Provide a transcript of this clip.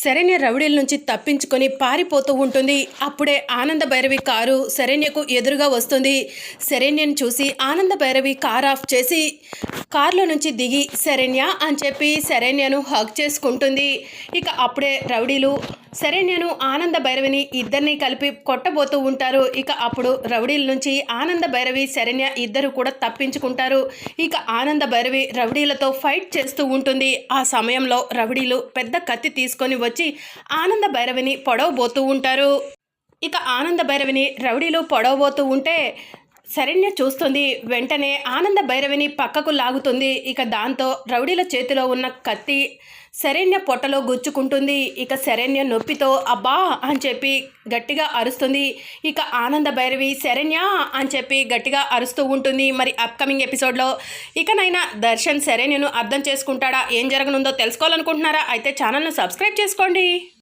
శరణ్య రౌడీల నుంచి తప్పించుకొని పారిపోతూ ఉంటుంది. అప్పుడే ఆనంద భైరవి కారు శరణ్యకు ఎదురుగా వస్తుంది. శరణ్యను చూసి ఆనంద భైరవి కార్ ఆఫ్ చేసి కారులో నుంచి దిగి శరణ్య అని చెప్పి శరణ్యను హక్ చేసుకుంటుంది. ఇక అప్పుడే రౌడీలు శరణ్యను ఆనంద భైరవిని ఇద్దరిని కలిపి కొట్టబోతూ ఉంటారు. ఇక అప్పుడు రౌడీల నుంచి ఆనంద భైరవి శరణ్య ఇద్దరు కూడా తప్పించుకుంటారు. ఇక ఆనంద భైరవి రౌడీలతో ఫైట్ చేస్తూ ఉంటుంది. ఆ సమయంలో రౌడీలు పెద్ద కత్తి తీసుకొని వచ్చి ఆనంద భైరవిని పొడవబోతూ ఉంటారు. ఇక ఆనంద భైరవిని రౌడీలు పొడవబోతూ ఉంటే శరణ్య చూస్తుంది. వెంటనే ఆనంద భైరవిని పక్కకు లాగుతుంది. ఇక దాంతో రౌడీల చేతిలో ఉన్న కత్తి శరణ్య పొట్టలో గుచ్చుకుంటుంది. ఇక శరణ్య నొప్పితో అబ్బా! అని చెప్పి గట్టిగా అరుస్తుంది. ఇక ఆనంద భైరవి శరణ్య! అని చెప్పి గట్టిగా అరుస్తూ ఉంటుంది. మరి అప్కమింగ్ ఎపిసోడ్లో ఇకనైనా దర్శన్ శరణ్యను అర్థం చేసుకుంటాడా? ఏం జరగనుందో తెలుసుకోవాలనుకుంటున్నారా? అయితే ఛానల్ను సబ్స్క్రైబ్ చేసుకోండి.